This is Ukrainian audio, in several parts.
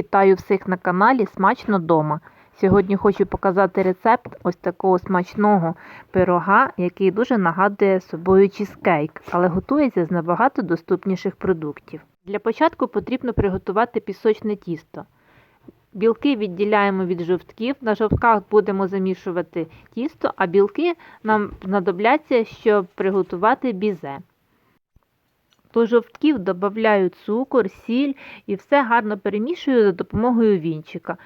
Вітаю всіх на каналі Смачно дома. Сьогодні хочу показати рецепт ось такого смачного пирога, який дуже нагадує собою чізкейк, але готується з набагато доступніших продуктів. Для початку потрібно приготувати пісочне тісто. Білки відділяємо від жовтків. На жовтках будемо замішувати тісто, а білки нам знадобляться, щоб приготувати бізе. До жовтків додаю цукор, сіль і все гарно перемішую за допомогою вінчика.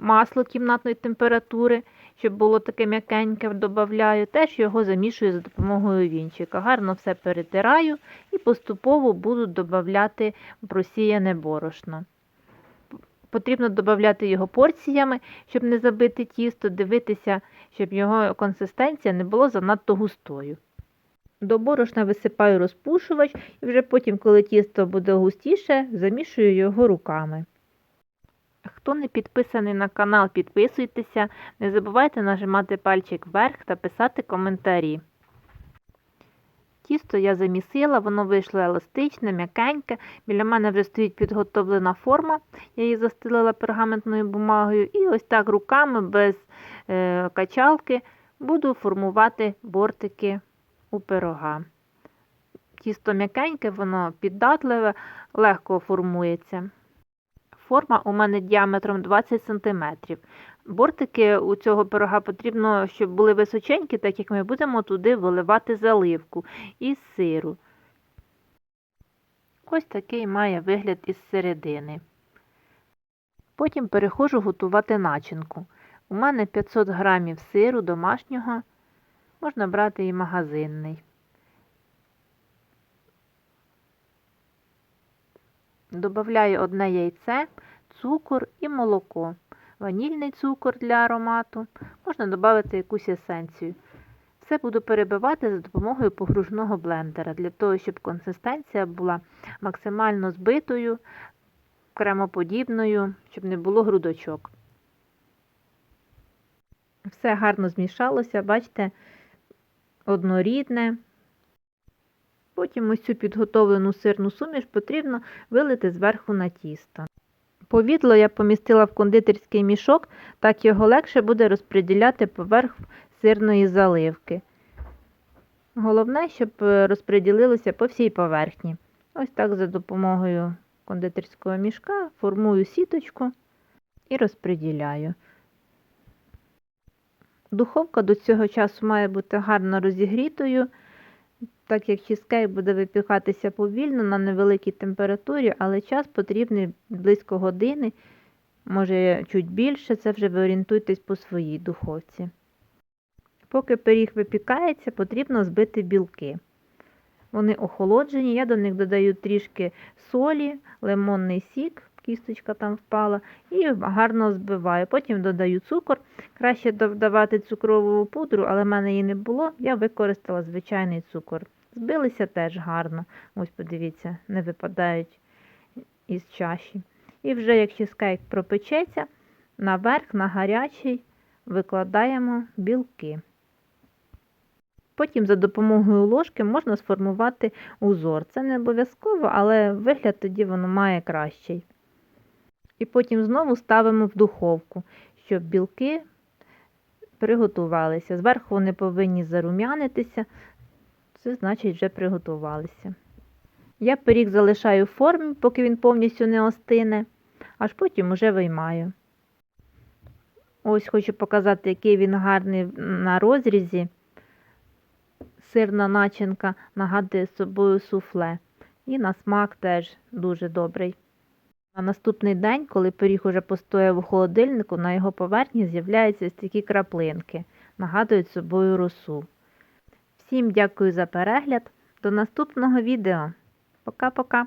Масло кімнатної температури, щоб було таке м'якеньке, додаю, теж його замішую за допомогою вінчика. Гарно все перетираю і поступово буду додавати просіяне борошно. Потрібно додати його порціями, щоб не забити тісто, дивитися, щоб його консистенція не була занадто густою. До борошна висипаю розпушувач і вже потім, коли тісто буде густіше, замішую його руками. Хто не підписаний на канал, підписуйтеся, не забувайте нажимати пальчик вверх та писати коментарі. Тісто я замісила, воно вийшло еластичне, м'якеньке. Біля мене вже стоїть підготовлена форма, я її застелила пергаментною бумагою, і ось так руками без е, качалки буду формувати бортики у пирога. Тісто м'якеньке, воно піддатливе, легко формується. Форма у мене діаметром 20 см. Бортики у цього пирога потрібно, щоб були височенькі, так як ми будемо туди виливати заливку із сиру. Ось такий має вигляд із середини. Потім переходжу готувати начинку. У мене 500 г сиру домашнього, можна брати і магазинний. Добавляю одне яйце, цукор і молоко. Ванільний цукор для аромату, можна додати якусь есенцію. Все буду перебивати за допомогою погружного блендера, для того, щоб консистенція була максимально збитою, кремоподібною, щоб не було грудочок. Все гарно змішалося, бачите, однорідне. Потім ось цю підготовлену сирну суміш потрібно вилити зверху на тісто. Повідло я помістила в кондитерський мішок, так його легше буде розподіляти поверх сирної заливки. Головне, щоб розподілилося по всій поверхні. Ось так за допомогою кондитерського мішка формую сіточку і розподіляю. Духовка до цього часу має бути гарно розігрітою, так як чизкейк буде випікатися повільно на невеликій температурі, але час потрібний близько години, може чуть більше, це вже ви орієнтуйтесь по своїй духовці. Поки пиріг випікається, потрібно збити білки. Вони охолоджені, я до них додаю трішки солі, лимонний сік, кісточка там впала, і гарно збиваю. Потім додаю цукор. Краще додавати цукрову пудру, але в мене її не було, я використала звичайний цукор. Збилися теж гарно. Ось, подивіться, не випадають із чаші. І вже як чизкейк пропечеться, наверх на гарячий викладаємо білки. Потім за допомогою ложки можна сформувати узор. Це не обов'язково, але вигляд тоді воно має кращий. І потім знову ставимо в духовку, щоб білки приготувалися. Зверху вони повинні зарум'янитися, це значить вже приготувалися. Я пиріг залишаю в формі, поки він повністю не остине, аж потім уже виймаю. Ось хочу показати, який він гарний на розрізі. Сирна начинка нагадує собою суфле. І на смак теж дуже добрий. На наступний день, коли пиріг уже постояв у холодильнику, на його поверхні з'являються ось такі краплинки, нагадують собою росу. Всім дякую за перегляд. До наступного відео. Пока-пока!